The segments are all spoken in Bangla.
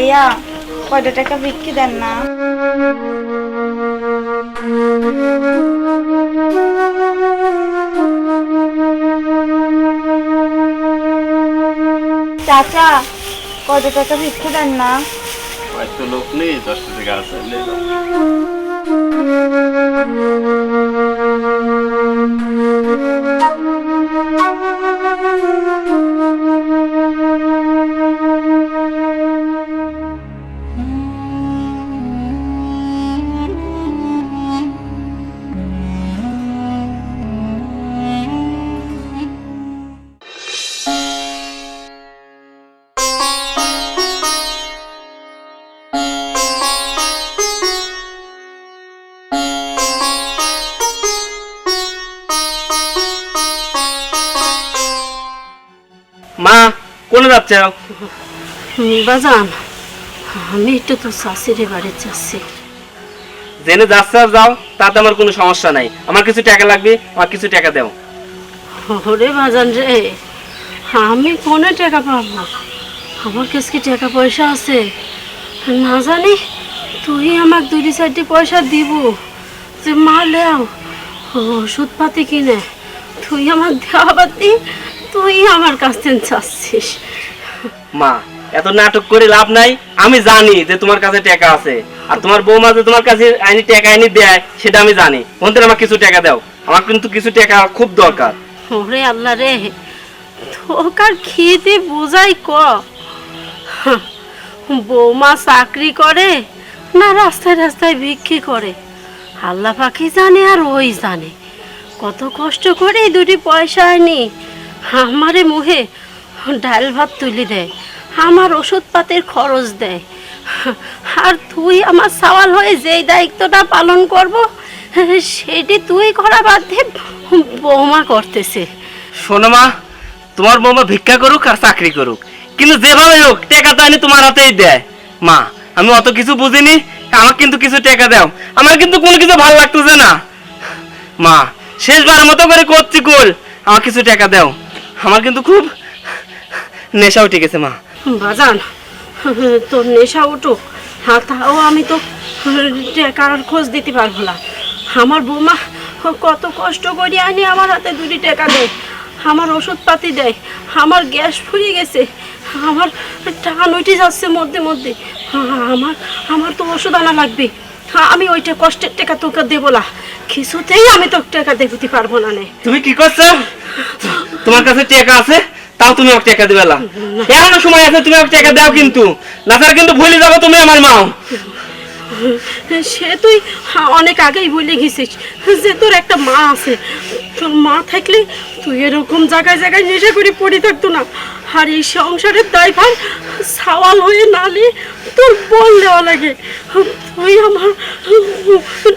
ভাইয়া কয়টা টাকা বিক্রি দেন না? চাচা কয়টা টাকা বিক্রি দেন না? হয়তো লোক নেই দশটা থেকে আছে লে যাও। কোনে বাজান আমি একটু তো শাশুড়ি বাড়ি যাচ্ছি। জেনে যাচ্ছে আর যাও। তাতে আমার কোনো সমস্যা নাই। আমার কিছু টাকা লাগবে আমার কিছু টাকা দাও। ওরে বাজান রে আমি কোনে টাকা পাবো আমার কাছে কি টাকা পয়সা আছে? না জানি তুই আমাকে দুটি চারটি পয়সা দিব। যে মা লেও ওষুধ পাতি কিনে। তুই আমার দেওয়া পাতি তুই আমার কাছ থেকে চাচ্ছিস। মা, এত নাটক করে লাভ নাই। আমি জানি যে তোমার কাছে টাকা আছে। আর তোমার বৌমা যে তোমার কাছে আইনি টাকা আইনি দেয়, সেটা আমি জানি। ওদের আমার কিছু টাকা দাও। আমার কিন্তু কিছু টাকা খুব দরকার। ওরে আল্লাহ রে তোকার খেতে বোঝাই ক? বৌমা চাকরি করে না রাস্তায় রাস্তায় বিক্রি করে? আল্লাহ পাখি জানে আর ওই জানে। কত কষ্ট করে দুটি পয়সা আনি আমারে মুহে ডাল ভাত তুলি দেয়, আমার ওষুধপাতির খরচ দেয়। আর তুই আমার সওয়াল হয়ে যেই দায়িত্বটা পালন করব, সেটি তুই করা বাদ দিয়ে বৌমা করতেছে। শোনো মা, তোমার বৌমা ভিক্ষা করুক আর চাকরি করুক, কিন্তু যেভাবে হোক টাকা তো তোমার হাতেই দেয়। মা, আমি অত কিছু বুঝিনি, আমার কিন্তু কিছু টাকা দাও, আমার কিন্তু কোনো কিছু ভালো লাগতেছে না। মা শেষবার মতো করে করছি গোল আমার কিছু টাকা দাও, আমার কিন্তু খুব নেশা উঠে গেছে মা। বাজান তোর নেশা উঠুক হ্যাঁ তাও আমি তো টাকার খোঁজ দিতে পারব না। আমার বৌমা কত কষ্ট করি আনি আমার হাতে দুটি টাকা দেয় আমার ওষুধপাতি দেয় আমার গ্যাস ফুরিয়ে গেছে আমার টাকা নইটে যাচ্ছে মধ্যে মধ্যে। আমার আমার তো ওষুধ আনা লাগবে। আমি ওইটা কষ্টের টাকা তোকে দেবো না। কিছুতেই আমি তোকে টাকা দেবতে পারব না নে। তুমি কি করছ? তোমার কাছে টাকা আছে? তাও তুমি আমাকে টাকা দিবে না। এখনও সময় আছে তুমি আমাকে টাকা দাও কিন্তু। না স্যার কিন্তু ভুলে যাব তুমি আমার মাও। সে তুই অনেক আগেই বলে গেছিস যে তোর একটা মা আছে। তোর মা থাকলে তুই এরকম জায়গায় জায়গায় নেশা করে পড়ে থাকতো না। আর এই সংসারের দায়ভার সাওয়াল হয়ে নালে তোর বল দেওয়া লাগে। তুই আমার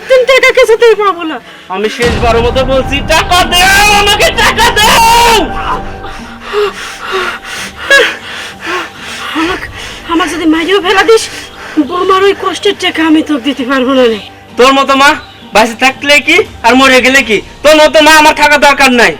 তিন টাকা কিছুতেই পাবো না। আমি শেষবারের মতো বলছি টাকা দাও আমাকে টাকা দাও! আমার যদি মাইও ফেলা দিস, বৌমার ওই কষ্টের টাকা আমি তোকে দিতে পারব না তোর মতো মা বাসে থাকলে কি আর মরে গেলে কি? তোর মতো মা আমার থাকা দরকার নাই।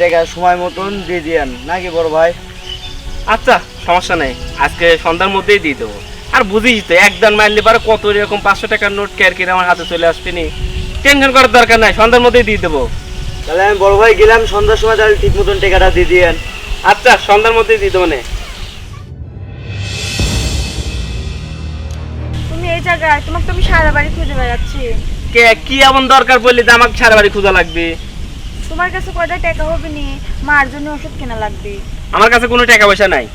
টাকা সময় মতন দিয়ে দিয়েন। নাকি বড় ভাই? আচ্ছা সমস্যা নেই। আজকে সন্ধ্যার মধ্যেই দিয়ে দেবো। আর বুঝিস তো একদম মারলে পারে কত এরকম পাঁচশো টাকার নোট কেয়ার কিনে আমার হাতে চলে আসবে নি? টেনশন করার দরকার নাই সন্ধ্যার মধ্যেই দিয়ে দেবো। তাহলে আমি বড় ভাই গেলাম সন্ধ্যার সময় তাহলে ঠিক মতন টাকাটা দিয়ে দিয়েন। আচ্ছা সন্ধ্যার মধ্যেই দিয়ে দেবো নে। তুমি এই জায়গায় তোমাকে তো আমি সারা বাড়ি খুঁজে বেড়াচ্ছি। কে কি এমন দরকার বললি যে আমাকে সারা বাড়ি খোঁজা লাগবে? তোমার কাছে কয়টা টাকা হবে নি? মার জন্য ওষুধ কেনা লাগবে। আমার কাছে কোনো টাকা পয়সা নাই।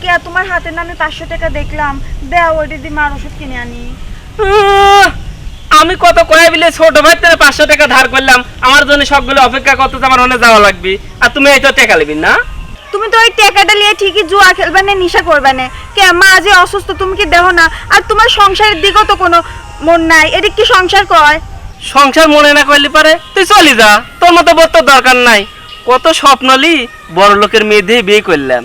কে তোমার হাতে নামে পাঁচশো টাকা দেখলাম। দেওয়া ওইটা দিয়ে মার ওষুধ কিনে আনি। আমি কত কয়ে বিলে ছোট ভাই থেকে পাঁচশো টাকা ধার করলাম। আমার জন্য সবগুলো অপেক্ষা করতে আমার অনেক যাওয়া লাগবে। আর তুমি এই তো টাকা নেবি না? তুমি তো ওই টাকাটা নিয়ে ঠিকই জুয়া খেলবে না নিশা করবে না। কে মা যে অসুস্থ তুমি কি দেহ না? আর তোমার সংসারের দিকেও তো কোনো মন নাই। এটা কি সংসার কয়? সংসার মনে না করলে পারে, তুই চলি যা। তোর মতো বলতে দরকার নাই। কত স্বপ্নলি বড় লোকের মেয়ে দিয়ে বিয়ে করলাম।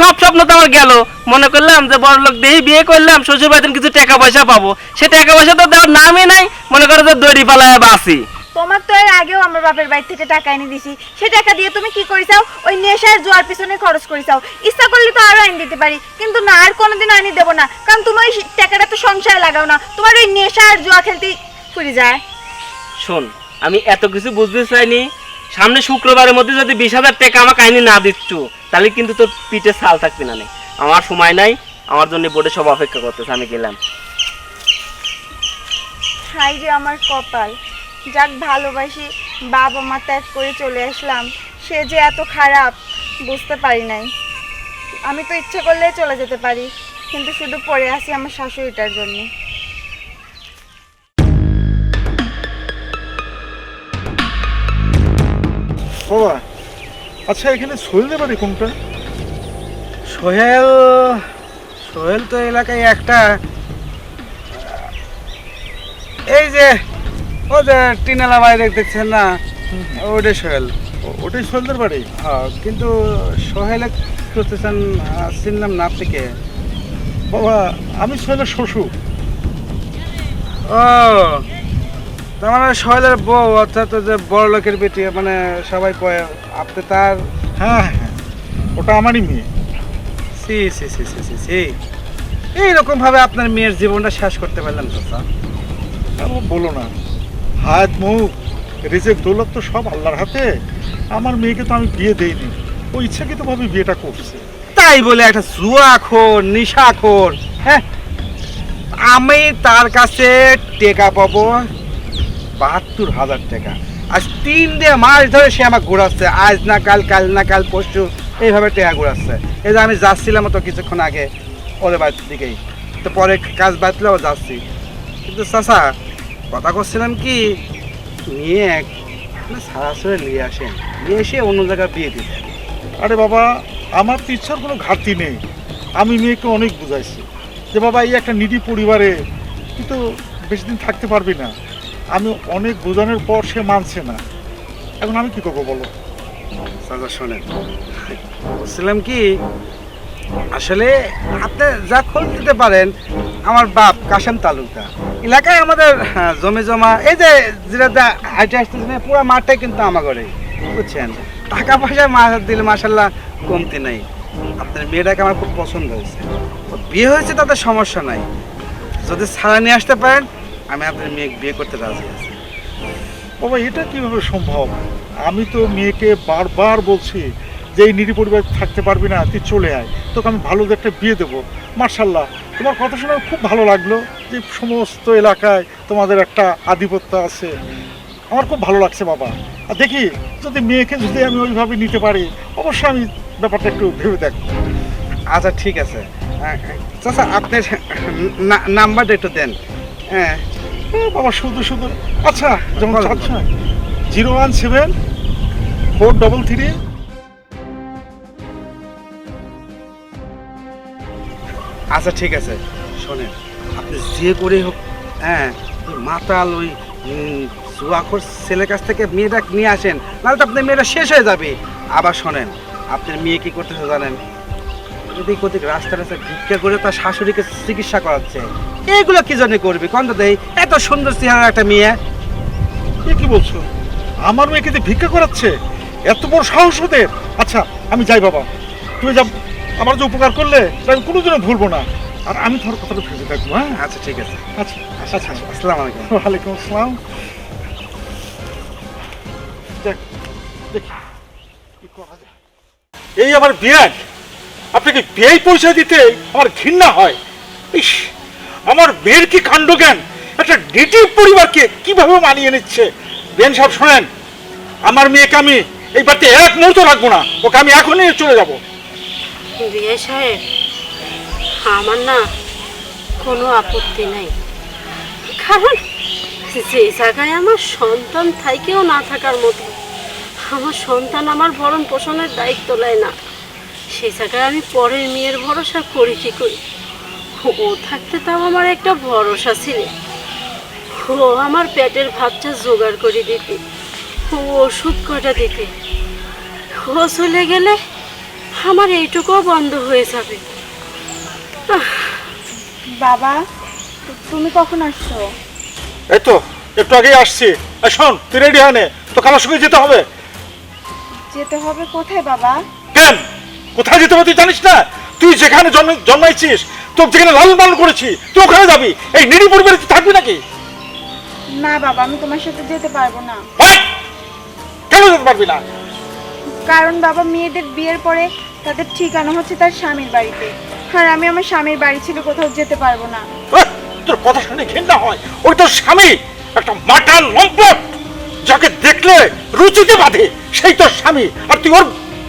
সব স্বপ্ন তো আমার গেল। মনে করলাম যে বড় লোক দিয়ে বিয়ে করলাম শ্বশুর বাড়িতে কিছু টাকা পয়সা পাবো। সে টাকা পয়সা তো দেওয়ার নামই নাই। মনে করো যে দড়ি পালায় বাসি তোমার তো এর আগেও আমার বাপের বাড়ি থেকে টাকা এনে দিছি। সে টাকা দিয়ে তুমি কি করিসাও ওই নেশার জোয়ার পিছনে খরচ করিসাও ইচ্ছা করলে তো আরও আইন দিতে পারি, কিন্তু না, আর কোনোদিন আইনি দেবো না। কারণ তুমি ওই টাকাটা তো সংসারে লাগাও না। তোমার ওই নেশা আর জুয়া খেলতেই ফুরি যায়। শোন, আমি এত কিছু বুঝতে চাইনি। সামনে শুক্রবারের মধ্যে যদি বিশ হাজার টাকা আমাকে আইনি না দিচ্ছ, তাহলে কিন্তু তোর পিঠে ছাল থাকবি না। আমার সময় নাই, আমার জন্য বোর্ডে সব অপেক্ষা করতেছে, আমি গেলাম। হাই রে আমার কপাল। যাক ভালোবাসি বাবা মা ত্যাগ করে চলে আসলাম। সে যে এত খারাপ, বুঝতে পারি নাই। আমি তো ইচ্ছে করলে চলে যেতে পারি, কিন্তু শুধু পড়ে আসি আমার শাশুড়িটার জন্য। বাবা আচ্ছা এখানে সোহেলদের বাড়ি কোনটা? সোহেল সোহেল তো এলাকায় একটা। এই যে ও যে টিনালা বাড়ি দেখতেছেন না? ওটাই সোহেল। ওটাই সোহেলদের বাড়ি? হ্যাঁ কিন্তু সোহেল খুঁজতেছেন চিনলাম না আপনাকে বাবা আমি সোহেলের শ্বশুর। ও মানে সোহেলের বউ অর্থাৎ যে বড় লোকের বেটি মানে সবাই কয় আপনি তার হ্যাঁ হ্যাঁ ওটা আমারই মেয়ে। সি সি সি সি সি সি। এইরকম ভাবে আপনার মেয়ের জীবনটা শেষ করতে পারলেন তো স্যার? বলো না। হাত মুখ রিজেক দৌলত তো সব আল্লাহর হাতে। আমার মেয়েকে তো আমি বিয়ে দেইনি। ও ইচ্ছাকৃতভাবে বিয়েটা করছে। তাই বলে একটা জুয়াখোর নিশাখোর হ্যাঁ? আমি তার কাছে টেকা পাবো বাহাত্তর হাজার টাকা। আজ তিন দিয়ে মাস ধরে সে আমার ঘোরাচ্ছে। আজ না কাল কাল না কাল, পরশু এইভাবে টেকা ঘোরাচ্ছে। এই যে আমি যাচ্ছিলাম তো কিছুক্ষণ আগে ওদের বাড়ির দিকেই। তো পরে কাজ বাঁচলেও যাচ্ছি। কিন্তু চাচা, কথা করছিলাম কি, নিয়ে এক সারাসরি নিয়ে আসেন। নিয়ে এসে অন্য জায়গায় বিয়ে দিতে আরে বাবা, আমার তো ইচ্ছার কোনো ঘাটতি নেই। আমি মেয়েকে অনেক বুঝাইছি। যে বাবা, এই একটা নিডি পরিবারে তুই তো বেশি দিন থাকতে পারবি না। আমি অনেক বোঝানোর পর সে মানছে না। এখন আমি কি করব বলো? শোনেন। বলছিলাম কি আসলে আপনি যা খোঁজ দিতে পারেন আমার বাপ কাশেম তালুকদার। এলাকায় আমাদের হ্যাঁ, জমি জমা এই যে যেটা পুরো মাঠটাই কিন্তু আমার ঘরে বুঝছেন? টাকা পয়সা মা দিলে মাসাল্লাহ কমতি নেই। আপনার মেয়েটাকে আমার খুব পছন্দ হয়েছে। বিয়ে হয়েছে তাতে সমস্যা নাই। যদি ছাড়া নিয়ে আসতে পারেন আমি আপনার মেয়ে বিয়ে করতে রাজি আছি। বাবা এটা কীভাবে সম্ভব? আমি তো মেয়েকে বারবার বলছি যে এই নিরি পরিবার থাকতে পারবি না তুই চলে আয়। তোকে আমি ভালো একটা বিয়ে দেবো। মার্শাল্লাহ তোমার কথা শুনে খুব ভালো লাগল যে সমস্ত এলাকায় তোমাদের একটা আধিপত্য আছে। আমার খুব ভালো লাগছে বাবা। আর দেখি যদি মেয়েকে যদি আমি ওইভাবে নিতে পারি অবশ্যই আমি ব্যাপারটা একটু ভেবে দেখব। আচ্ছা ঠিক আছে। চাচা আপনার নাম্বারটা একটু দেন। হ্যাঁ বাবা শুধু শুধু। আচ্ছা যেমন আচ্ছা zero one seven four double three. আচ্ছা ঠিক আছে শোনেন আপনি যে করে হোক হ্যাঁ মাতাল ওই জুয়াখোর ছেলের কাছ থেকে মেয়েটা নিয়ে আসেন নাহলে তো আপনার মেয়েটা শেষ হয়ে যাবে। আবার শোনেন আপনার মেয়ে কি করতেছে জানেন? যদি কোথায় রাস্তা রাস্তা ভিক্ষা করে তার শাশুড়িকে চিকিৎসা করাচ্ছে। এগুলো কি জন্য করবি? কন্ত দেই এত সুন্দর চেহারা একটা মেয়ে। এ কি বলছো? আমার মেয়েকে যে ভিক্ষা করাচ্ছে এত বড় সাহস ওদের। আচ্ছা আমি যাই বাবা। তুমি যা আমার যে উপকার করলে তা আমি কোনোদিনও ভুলবো না। আর আমি তোমার কথাটা ভেবে থাকব হ্যাঁ? আচ্ছা ঠিক আছে। আচ্ছা আচ্ছা আচ্ছা আসসালামু আলাইকুম। ওয়ালাইকুম আসসালাম। দেখ দেখি কি করা যায়। এই আমার বিয়ান আপনাকে বিয়ে পয়সা দিতে আমার ঘৃণা হয়। ইস, আমার মেয়ের কি কাণ্ড জ্ঞান একটা নেটিভ পরিবারকে কীভাবে মানিয়ে নিচ্ছে? বেন সব শোনেন, আমার মেয়েকে আমি এই বাড়িতে এক মুহূর্ত রাখব না। ওকে আমি এখনই চলে যাব। বিয়ে সাহেব, আমার না কোনো আপত্তি নাই। কারণ যে জায়গায় আমার সন্তান থাইকেও না থাকার মতো, আমার সন্তান আমার ভরণ পোষণের দায়িত্ব নেয় না। সেই জায়গায় আমি পরের মেয়ের ভরসা করি কি করি? ও থাকতে তাও আমার একটা ভরসা ছিল। ও আমার পেটের ভাতটা জোগাড় করে দিতে। ও ওষুধ কটা দিতে। ও চলে গেলে আমার এইটুকুও বন্ধ হয়ে যাবে। বাবা তুমি কখন আসছো? এই তো একটু আগেই আসছি। এই শোন তুই রেডি হয় নে? তোকে আমার সঙ্গে যেতে হবে। যেতে হবে কোথায় বাবা? কেন? কোথায় যেতে হবে তুই জানিস না? তুই যেখানে জন্ম জন্মাইছিস তোর যেখানে লালন পালন করেছি তুই ওখানে যাবি? এই নিরি পরিবারে তুই থাকবি নাকি? না বাবা আমি তোমার সাথে যেতে পারব না? কেন যেতে পারবি না? কারণ বাবা মেয়েদের বিয়ের পরে তাদের ঠিকানা হচ্ছে তার স্বামীর বাড়িতে। আর আমি আমার স্বামীর বাড়ি ছিল কোথাও যেতে পারব না? তোর কথা শুনে ঘৃণা হয়। ওই তোর স্বামী একটা মাটান লম্পট যাকে দেখলে রুচিতে বাঁধে সেই তোর স্বামী। আর তুই ওর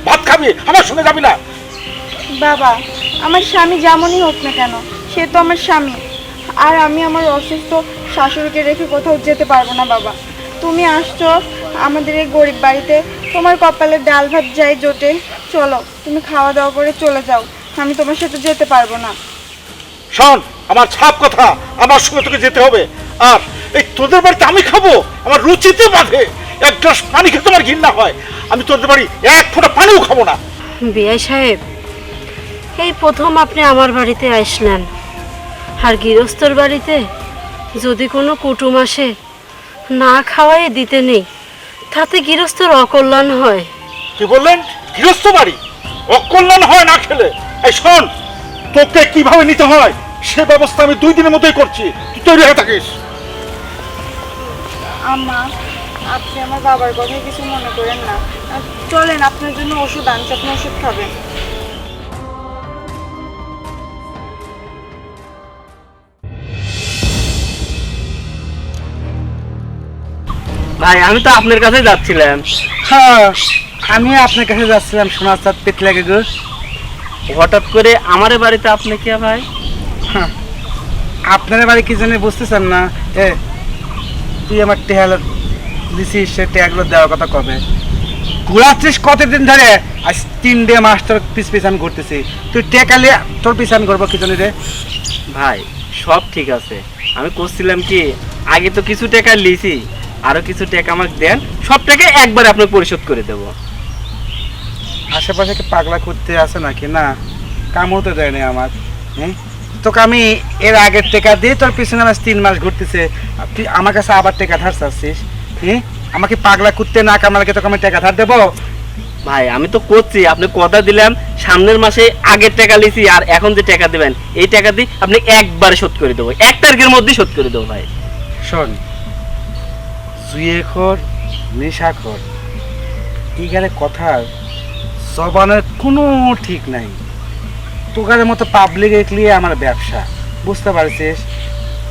ভাত খাবি? আমার সঙ্গে যাবি না। বাবা আমার স্বামী যেমনই হোক না কেন সে তো আমার স্বামী। আর আমি আমার অসুস্থ শাশুড়িকে রেখে কোথাও যেতে পারব না বাবা। তুমি আসছো আমাদের এই গরিব বাড়িতে তোমার কপালে ডাল ভাত যাই জোটে। চলো তুমি খাওয়া দাওয়া করে চলে যাও আমি তোমার সাথে যেতে পারব না। শোন আমার ছাপ কথা আমার সঙ্গে তোকে যেতে হবে। আর এই তোদের বাড়িতে আমি খাব আমার রুচিতে বাঁধে। এক গ্লাস পানি খেতে আমার ঘৃণা হয়। আমি তোদের বাড়ি এক ফোঁটা পানিও খাব না। বিআই সাহেব এই প্রথম আপনি আমার বাড়িতে আসলেন। আর গৃহস্থর বাড়িতে যদি কোনো কুটুম আসে না খাওয়াই দিতে নেই তাতে গৃহস্থর অকল্যাণ হয়। কি বললেন? গৃহস্থ বাড়ি? অকল্যাণ হয় না খেলে? এই শোন তোকে কীভাবে নিতে হয় সে ব্যবস্থা আমি দুই দিনের মধ্যেই করছি। তুই তৈরি হয়ে থাকিস। আম্মা আপনি আমার বাবার কথায় কিছু মনে করেন না। চলেন আপনার জন্য ওষুধ আনছি আপনি ওষুধ খাবেন। ভাই আমি তো আপনার কাছে যাচ্ছিলাম। হ্যাঁ আমি আপনার কাছে যাচ্ছিলাম সোনার চাঁদ পেতে লাগে গো। হঠাৎ করে আমার বাড়িতে আপনি কে ভাই? হ্যাঁ, আপনার বাড়ি কি জানি বুঝতেছেন না? এ তুই আমার টেহাল দিছিস সে টেহাগুলো দেওয়ার কথা কবে? ঘুরাচ্ছিস কতদিন ধরে? আজ তিন ডে মাস তোর পিস আমি ঘুরতেছি। তুই টেকালে তোর আমি করব কি রে? ভাই সব ঠিক আছে। আমি করছিলাম কি আগে তো কিছু টাকা লিছি আরও কিছু টাকা আমাকে দেন সব টাকা একবারে আপনাকে পরিশোধ করে দেবো। আশেপাশে কি পাগলা করতে আছে নাকি? না কামও তো দেয়নি আমার হুম তোকে আমি এর আগের টেকা দিয়ে তোর পিছনে আজ তিন মাস ঘুরতেছে। তুই আমার কাছে আবার টেকা ধার চাচ্ছিস? হুম? আমাকে পাগলা করতে না কামালকে তোকে আমি টাকা ধার দেবো? ভাই আমি তো করছি আপনি কথা দিলাম সামনের মাসে আগের টাকা লিছি আর এখন যে টাকা দেবেন এই টাকা দিয়ে আপনি একবারে শোধ করে দেবো এক তারিখের মধ্যেই শোধ করে দেবো ভাই। শোন জুয়ে খোর নেশা খোর এইখানে কথার জবানের কোনো ঠিক নাই। তোকারের মতো পাবলিক এগলিয়ে আমার ব্যবসা বুঝতে পারছিস?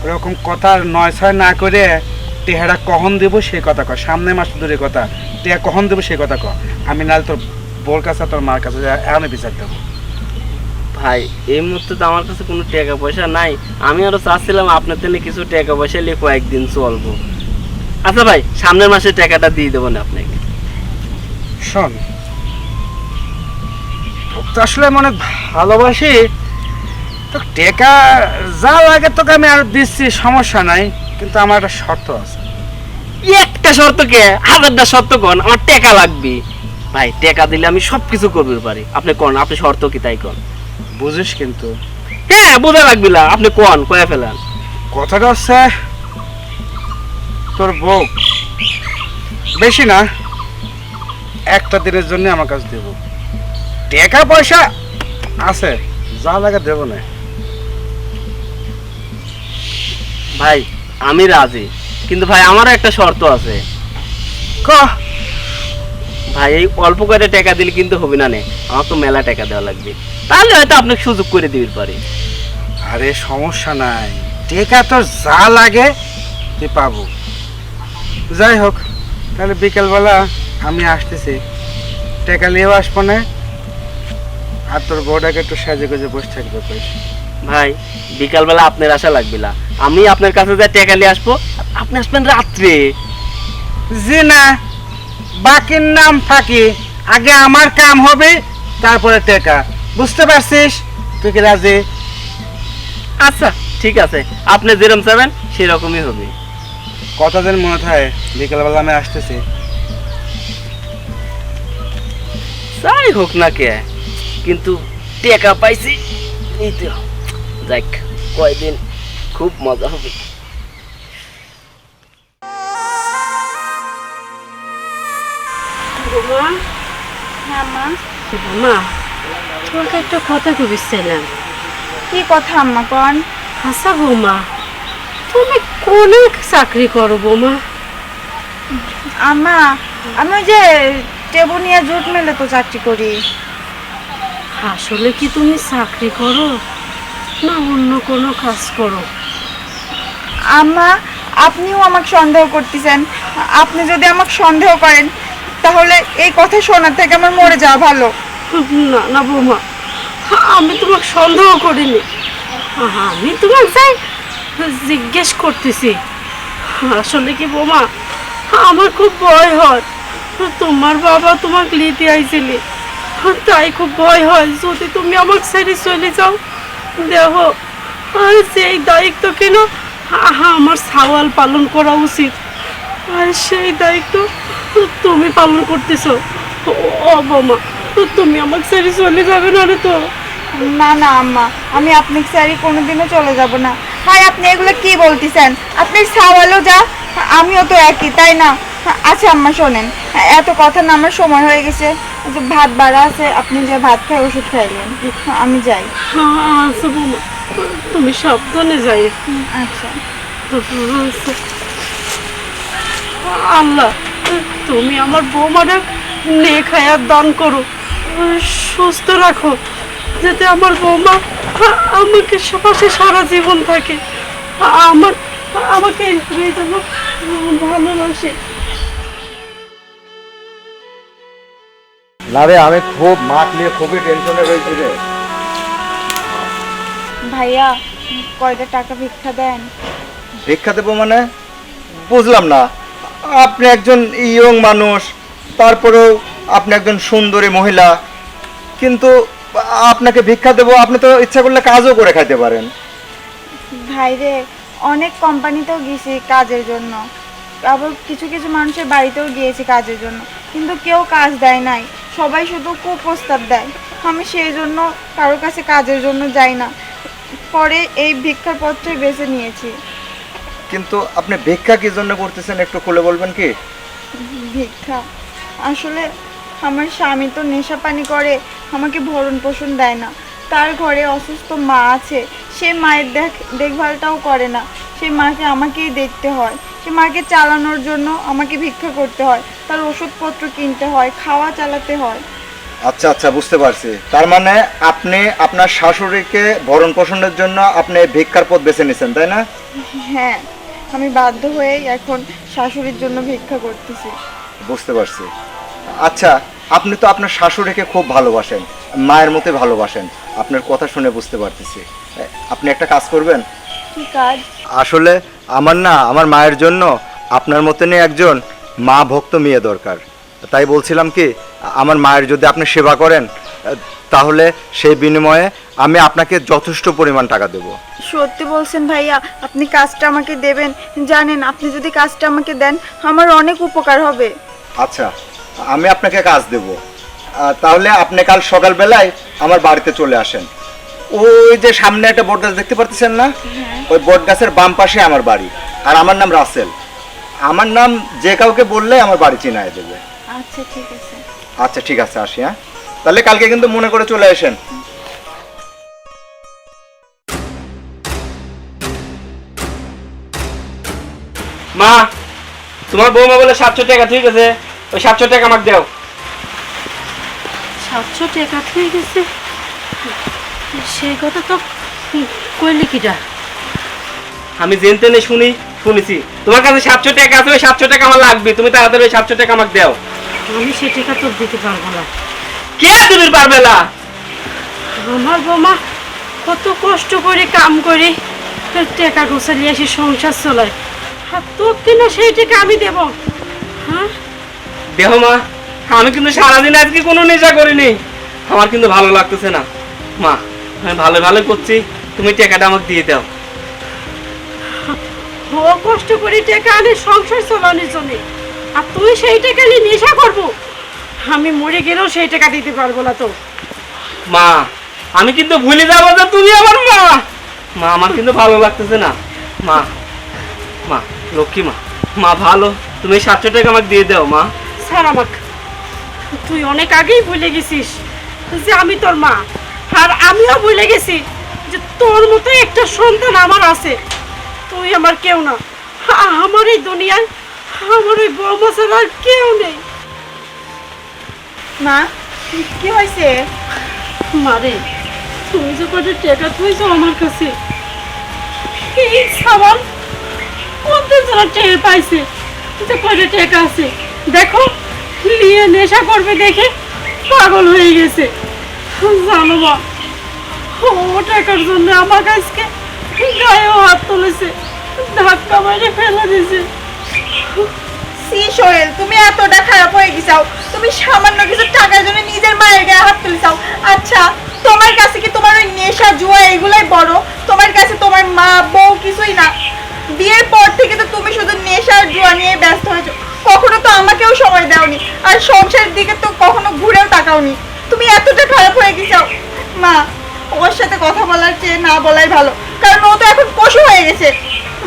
ওরকম কথার নয় ছয় না করে টেহারা কখন দেবো সে কথা কর সামনে মাস দূরে কথা টেহা কখন দেবো সে কথা কর আমি নাহলে তোর বোর কাছে তোর মার কাছে আমি বিচার দেবো। ভাই এই মুহূর্তে তো আমার কাছে কোনো টাকা পয়সা নাই। আমি আরও চাচ্ছিলাম আপনার থেকে কিছু টাকা পয়সা নিয়ে কয়েকদিন চলবো। আচ্ছা ভাই সামনের মাসে টাকাটা দিয়ে দেবো না আপনাকে। শোন তো আসলে অনেক ভালোবাসি। তো টেকা যা লাগে তোকে আমি আর দিচ্ছি সমস্যা নাই। কিন্তু আমার একটা শর্ত আছে। একটা শর্ত কে? হাজারটা শর্ত কোন আমার টাকা লাগবে। ভাই টাকা দিলে আমি সব কিছু করতে পারি। আপনি কোন আপনি শর্ত কি তাই কোন? বুঝিস কিন্তু। হ্যাঁ বোঝা লাগবে না। আপনি কোন কয়ে ফেলেন। কথাটা হচ্ছে তোর বউ। বেশি না একটা দিনের জন্য আমার কাছে দেব। টাকা পয়সা আছে যা লাগে দেবো না। ভাই আমি রাজি। কিন্তু ভাই আমারও একটা শর্ত আছে। ক? ভাই এই অল্প করে টাকা দিলে কিন্তু হবে না নে। আমার তো মেলা টাকা দেওয়া লাগবে। তাহলে হয়তো আপনাকে সুযোগ করে দিতে পারি। আরে সমস্যা নাই। টেকা তো যা লাগে তুই পাবো। যাই হোক তাহলে বিকেলবেলা আমি আসতেছি। টেকা নিয়েও আসব না। আর তোর বউটাকে একটু সাজে গুজে বসে থাকবে কইস। ভাই বিকালবেলা আপনার আশা লাগবে না আমি আপনার কাছে যা টাকা নিয়ে আসব আপনি আসবেন রাত্রে। জি না বাকির নাম ফাঁকি আগে আমার কাম হবে তারপরে টেকা। বুঝতে পারছিস? তুই কি রাজি? আচ্ছা ঠিক আছে। আপনি যেরকম চাবেন সেরকমই হবে। কথা যেন মনে থাকে বিকেলবেলা আমি আসতেছি। যাই হোক না কে কিন্তু টেকা পাইছি এই তো। যাক কয়দিন খুব মজা হবে। হ্যাঁ মা? তোমাকে একটা কথা কি কথা আম্মা কন? আচ্ছা বৌমা তুমি কোনে চাকরি করো বৌমা? আম্মা আমি ওই যে টেবু নিয়ে জুট মেলে তো চাকরি করি। আসলে কি তুমি চাকরি করো? না অন্য কোনো কাজ করো। আম্মা আপনিও আমাকে সন্দেহ করতেছেন। আপনি যদি আমাকে সন্দেহ করেন তাহলে এই কথা শোনার থেকে আমার মরে যাওয়া ভালো। না না বৌমা আমি তোমাকে সন্দেহ করিনি। আমি তোমাকে যাই জিজ্ঞেস করতেছি। আসলে কি বৌমা আমার খুব ভয় হয়। তোমার বাবা তোমাকে নিতে আইছিলে। তাই খুব ভয় হয় যদি তুমি আমাকে ছেড়ে চলে যাও। দেহ। আর সেই দায়িত্ব কেন আমার সাওয়াল পালন করা উচিত। আর সেই দায়িত্ব তুমি পালন করতেছো। ও বাবা তুমি আমাকে ছেড়ে চলে যাবে না তো? না না, আম্মা, আমি আপনার স্যারি কোনোদিনও চলে যাব না। হাই আপনি এগুলো কি বলতেছেন? আপনি সাওয়ালও যা, আমিও তো একই, তাই না? আচ্ছা আম্মা, শোনেন, এত কথা না, আমার সময় হয়ে গেছে। যে ভাত বাড়া আছে আপনি যে ভাত খাই ওষুধ খাইলেন আমি যাই। আচ্ছা বাবা তুমি সাবধানে যাই। আচ্ছা। আচ্ছা। আল্লাহ তুমি আমার বৌমাটা নেখায়ার দান করো। সুস্থ রাখো যাতে আমার বৌমা আমাকে পাশে সারা জীবন থাকে। আমার আমাকে এই জন্য ভালোবাসে না রে আমি খুব মাঠ নিয়ে খুবই টেনশনে রয়েছি রে। ভাইয়া কয়টা টাকা ভিক্ষা দেন? ভিক্ষা দেবো মানে? বুঝলাম না। আপনি একজন ইয়ং মানুষ তারপরেও আপনি একজন সুন্দরী মহিলা কিন্তু আপনাকে ভিক্ষা দেবো আপনি তো ইচ্ছা করলে কাজও করে খাইতে পারেন। ভাইরে অনেক কোম্পানিতেও গেছি কাজের জন্য। আবার কিছু কিছু মানুষের বাড়িতেও গিয়েছি কাজের জন্য কিন্তু কেউ কাজ দেয় নাই। সবাই শুধু কুপ্রস্তাব দেয়। আমি সেই জন্য কারোর কাছে কাজের জন্য যাই না। পরে এই ভিক্ষার পত্রই বেছে নিয়েছি। কিন্তু আপনি ভিক্ষা কি জন্য করতেছেন একটু খুলে বলবেন কি? ভিক্ষা? আসলে আমার স্বামী তো নেশা পানি করে আমাকে ভরণ পোষণ দেয় না। তার ঘরে অসুস্থ মা আছে সে মায়ের দেখ দেখভালটাও করে না। সেই মাকে আমাকেই দেখতে হয়। সে মাকে চালানোর জন্য আমাকে ভিক্ষা করতে হয়। তার ওষুধপত্র কিনতে হয় খাওয়া চালাতে হয়। আচ্ছা আচ্ছা বুঝতে পারছি। তার মানে আপনি আপনার শাশুড়িকে ভরণ পোষণের জন্য আপনি ভিক্ষার পথ বেছে নিয়েছেন তাই না? হ্যাঁ আমি বাধ্য হয়েই এখন শাশুড়ির জন্য ভিক্ষা করতেছি। বুঝতে পারছি। আচ্ছা আপনি তো আপনার শাশুড়িকে খুব ভালোবাসেন মায়ের মতোই ভালোবাসেন। আপনার কথা শুনে বুঝতে পারতেছি। আপনি একটা কাজ করবেন? কি কাজ? আসলে আমার না আমার মায়ের জন্য আপনার মতনই একজন মা ভক্ত মেয়ে দরকার। তাই বলছিলাম কি আমার মায়ের যদি আপনি সেবা করেন তাহলে সেই বিনিময়ে আমি আপনাকে যথেষ্ট পরিমাণ টাকা দেবো। সত্যি বলছেন ভাইয়া আপনি কাজটা আমাকে দেবেন। জানেন আপনি যদি কাজটা আমাকে দেন আমার অনেক উপকার হবে। আচ্ছা আমি আপনাকে কাজ দেব। তাহলে আপনি কাল সকালবেলায় আমার বাড়িতে চলে আসেন। ওই যে সামনে একটা গাছ দেখতে পারতেছেন না? ওই বট গাছের বাম পাশে আমার বাড়ি। আর আমার নাম রাসেল। আমার নাম যে কাউকে বললে আমার বাড়ি চিনায় দেবে। আচ্ছা ঠিক আছে। আচ্ছা ঠিক আছে আসি হ্যাঁ? তাহলে কালকে কিন্তু মনে করে চলে আসেন। মা তোমার বৌমা বলে সাতশো টাকা ঠিক আছে? ওই সাতশো টাকা আমাকে দাও। সাতশো টাকা হয়ে গেছে সেই কথা তো কইলি কিটা আমি জেনতে নেই শুনি শুনেছি। তোমার কাছে সাতশো টাকা আছে ওই সাতশো টাকা আমার লাগবে। তুমি তাড়াতাড়ি ওই সাতশো টাকা আমাকে দাও। আমি সে টাকা তো দিতে পারব না। কে তুমি পারবে না আমার বৌমা কত কষ্ট করে কাম করে টাকা গোছালি আসি সংসার চলায়। আর তোর কিনা সেই টাকা আমি দেব? হ্যাঁ? দেহ মা আমি কিন্তু সারাদিন আজকে কোনো নেশা করিনি। আমার কিন্তু ভালো লাগতেছে না। মা আমি ভালো ভালো করছি তুমি টাকাটা আমাকে দিয়ে দাও। ও কষ্ট করে টাকা আনে সংসার চালানোর জন্য। আর তুই সেই টাকা নিয়ে নেশা করব? আমি মরে গেলেও সেই টাকা দিতে পারব না তো। মা আমি কিন্তু ভুলে যাব যে তুমি আমার মা। মা আমার কিন্তু ভালো লাগতেছে না। মা মা লক্ষ্মী মা মা ভালো। তুমি সাতশো টাকা আমাকে দিয়ে দাও মা। স্যার আমাকে তুই অনেক আগেই ভুলে গেছিস যে আমি তোর মা। আর আমিও ভুলে গেছি যে তোর মতো একটা সন্তান আমার আছে। তুই আমার কেউ না। আমার এই দুনিয়ায় আমার ওই বৌমা ছাড়া আর কেউ নেই। মা কি হয়েছে? মারে তুমি যে কটা টেকা থইছো আমার কাছে এই সাবান? কোনদিন যেন টের পাইছে যে কটা টাকা আছে? দেখো নিয়ে নেশা করবে দেখে পাগল হয়ে গেছে। জানো মা ও টাকার জন্য আমার কাছকে গায়েও হাত তুলেছে, ধাক্কা মারে ফেলে দিয়েছে। সি সোহেল, তুমি এতটা খারাপ হয়ে গেছাও। তুমি সামান্য কিছু টাকার জন্য নিজের মায়ের গায়ে হাত তুলছাও। আচ্ছা তোমার কাছে কি তোমার ওই নেশা, জুয়া, এগুলাই বড়? তোমার কাছে তোমার মা, বউ কিছুই না। বিয়ের পর থেকে তো তুমি শুধু নেশা জুয়া নিয়ে ব্যস্ত হয়েছো। কখনো তো আমাকেও সময় দাওনি, আর সংসারের দিকে তো কখনো ঘুরেও তাকাওনি। তুমি এতটা খারাপ হয়ে গেছাও। মা, ওর সাথে কথা বলার চেয়ে না বলাই ভালো। কারণ ও তো এখন পশু হয়ে গেছে।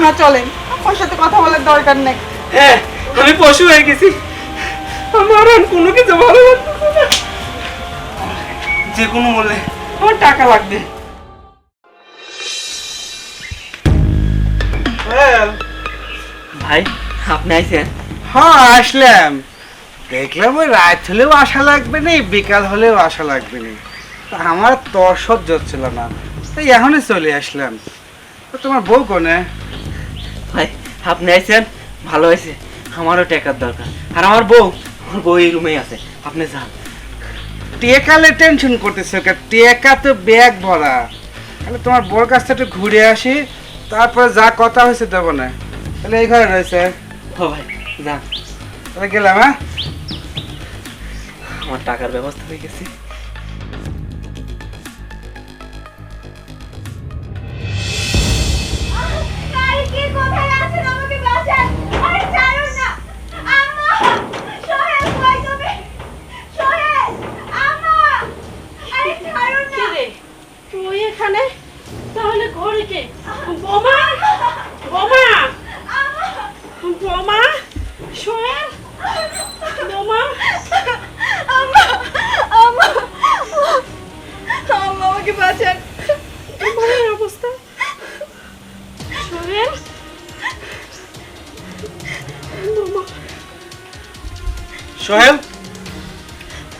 মা চলেন ওর সাথে কথা বলার দরকার নেই। হ্যাঁ আমি পশু হয়ে গেছি। আমার আর কোনো কিছু ভালো না। যে কোনো মূল্যে আমার টাকা লাগবে। ভাই আপনি আইছেন? হ্যাঁ আসলাম। দেখলাম ওই রাত হলেও আশা লাগবে না বিকাল হলেও আশা লাগবে না আমার তর সহ্য হচ্ছিল না। তাই এখনই চলে আসলাম। তোমার বউ কোনে? ভাই আপনি আইছেন? ভালো হয়েছে আমারও টাকার দরকার। আর আমার বউ আমার বউ এই রুমেই আছে। আপনি যান। টেকালে টেনশন করতেছে টেকা তো ব্যাগ ভরা। তাহলে তোমার বউর কাছ থেকে ঘুরে আসি তারপরে যা কথা হয়েছে দেবো না। তাহলে এই ঘরে রয়েছে। ও ভাই যান। তাহলে গেলাম হ্যাঁ? আমার টাকার ব্যবস্থা হয়ে গেছে। বোমা? বোমা? বোমা? সোহেল? সোহেল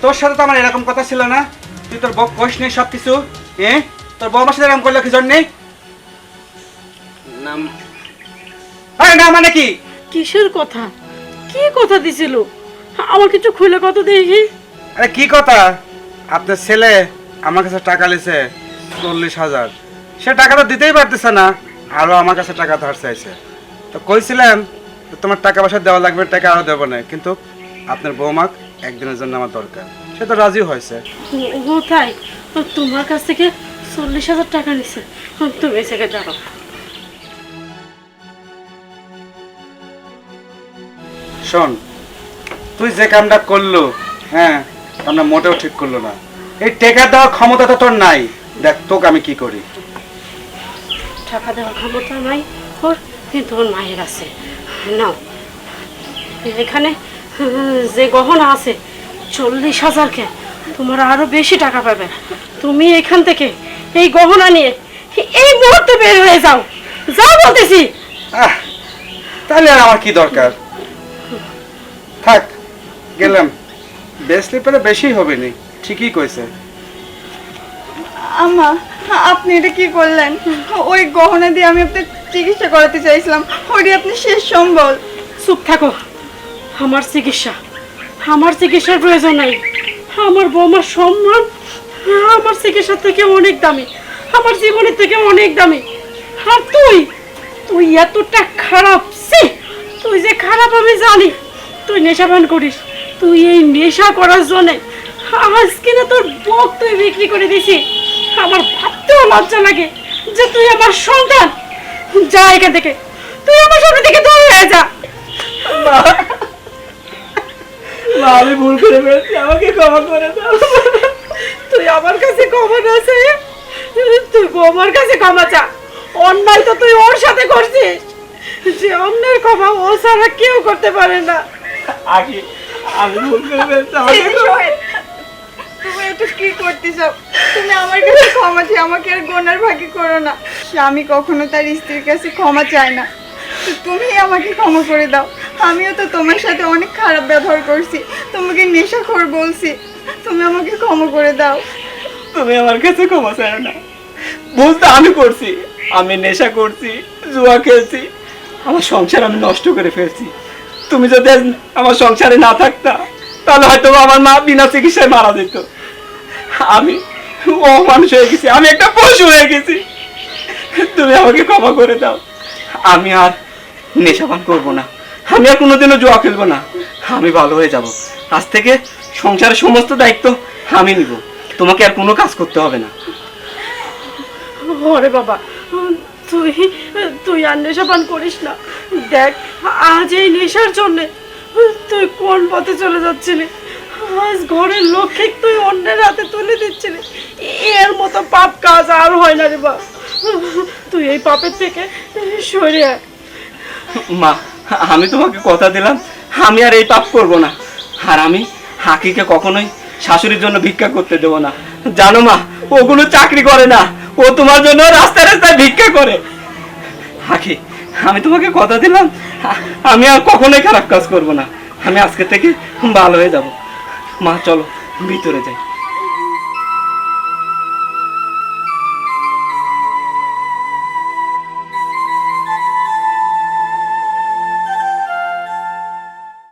তোর সাথে তো আমার এরকম কথা ছিল না। তুই তোর বউ কোষ নেই সব কিছু এ? তোর বউ আমার সাথে এরকম করল কি জন্যে? নাম। আরে না মানে কি? কিসের কথা? কি কথা দিছিল? আমার কিছু খুলে কত দেখি। আরে কি কথা? আপনার ছেলে আমার কাছে টাকা লিছে চল্লিশ হাজার। সে টাকা তো দিতেই পারতেছে না আরও আমার কাছে টাকা ধার চাইছে। তো কইছিলাম তোমার টাকা পয়সা দেওয়া লাগবে টাকা আরও দেবো না। কিন্তু আপনার বৌমাক একদিনের জন্য আমার দরকার। সে তো রাজি হয়েছে। ও তাই? তোমার কাছ থেকে চল্লিশ হাজার টাকা নিছে। তুমি থেকে দাঁড়াও। শোন তুই যে কামটা করল হ্যাঁ কামটা মোটেও ঠিক করল না। এই টেকা দেওয়ার ক্ষমতা তো তোর নাই। দেখ তোকে আমি কি করি? টাকা দেওয়ার ক্ষমতা নাই। ওর কিন্তু ওর মায়ের আছে। নাও এখানে যে গহনা আছে চল্লিশ হাজারকে তোমার আরও বেশি টাকা পাবে। তুমি এখান থেকে এই গহনা নিয়ে এই মুহূর্তে বের হয়ে যাও। যাও বলতেছি। আহ তাহলে আর আমার কি দরকার? থাক গেলাম। বেসলে পেলে বেশি হবে নি ঠিকই কইছে। আম্মা আপনি এটা কি করলেন? ওই গহনা দিয়ে আমি আপনার চিকিৎসা করাতে চাইছিলাম ওইটি আপনি শেষ সম্বল। চুপ থাকো। আমার চিকিৎসা। আমার চিকিৎসার প্রয়োজন নাই। আমার বৌমার সম্মান, আমার চিকিৎসার থেকে অনেক দামি। আমার জীবনের থেকে অনেক দামি। আর তুই তুই এতটা খারাপ সে তুই যে খারাপ আমি জানি। তুই নেশা পান করিস। তুই এই নেশা করার জন্যে আজকে না তোর বক তুই বিক্রি করে দিছি আমার ভাবতেও লজ্জা লাগে যে তুই আমার সন্তান। যা এখান থেকে। তুই আমার সামনে থেকে দূর হয়ে যা। মা আমি ভুল করে ফেলেছি আমাকে ক্ষমা করে দাও। তুই আমার কাছে ক্ষমা না চাই তুই বৌমার কাছে ক্ষমা চা। অন্যায় তো তুই ওর সাথে করছিস। যে অন্যের ক্ষমা ও ছাড়া কেউ করতে পারে না। আগে আমি ভুল করে ফেলেছি আমাকে তুমি এটা কি করতে চাও তুমি আমার কাছে ক্ষমা চাই আমাকে আর গোনার ভাগে করো না। স্বামী কখনো তার স্ত্রীর কাছে ক্ষমা চায় না। তুমি আমাকে ক্ষমা করে দাও। আমিও তো তোমার সাথে অনেক খারাপ ব্যবহার করছি। তোমাকে নেশাখোর বলছি। তুমি আমাকে ক্ষমা করে দাও। তুমি আমার কাছে ক্ষমা চাও না। ভুল তো আমি করছি। আমি নেশা করছি, জুয়া খেলছি। আমার সংসার আমি নষ্ট করে ফেলছি। তুমি যদি আমার সংসারে না থাকতা, তাহলে হয়তো আমার মা বিনা চিকিৎসায় মারা যেত। আমি ও মানুষ হয়ে গেছি, আমি একটা পশু হয়ে গেছি। তুমি আমাকে ক্ষমা করে দাও। আমি আর নেশা নেশাপান করব না। আমি আর কোনোদিনও জুয়া খেলব না। আমি ভালো হয়ে যাব। আজ থেকে সংসারের সমস্ত দায়িত্ব আমি নিব। তোমাকে আর কোনো কাজ করতে হবে না। ওরে বাবা তুই তুই আর নেশা পান করিস না। দেখ আজ এই নেশার জন্য তুই কোন পথে চলে যাচ্ছিলি? আজ ঘরের লক্ষ্মী তুই অন্যের হাতে তুলে দিচ্ছিলি। এর মতো পাপ কাজ আর হয় না রে বা তুই এই পাপের থেকে সরে আয়। মা আমি তোমাকে কথা দিলাম, আমি আর এই পাপ করব না। আর আমি হাকিকে কখনোই শাশুড়ির জন্য ভিক্ষা করতে দেবো না। জানো মা, ও কোনো চাকরি করে না। ও তোমার জন্য রাস্তায় রাস্তায় ভিক্ষা করে। হাকি, আমি তোমাকে কথা দিলাম, আমি আর কখনোই খারাপ কাজ করব না। আমি আজকে থেকে ভালো হয়ে যাব। মা, চলো, ভিতরে যাই।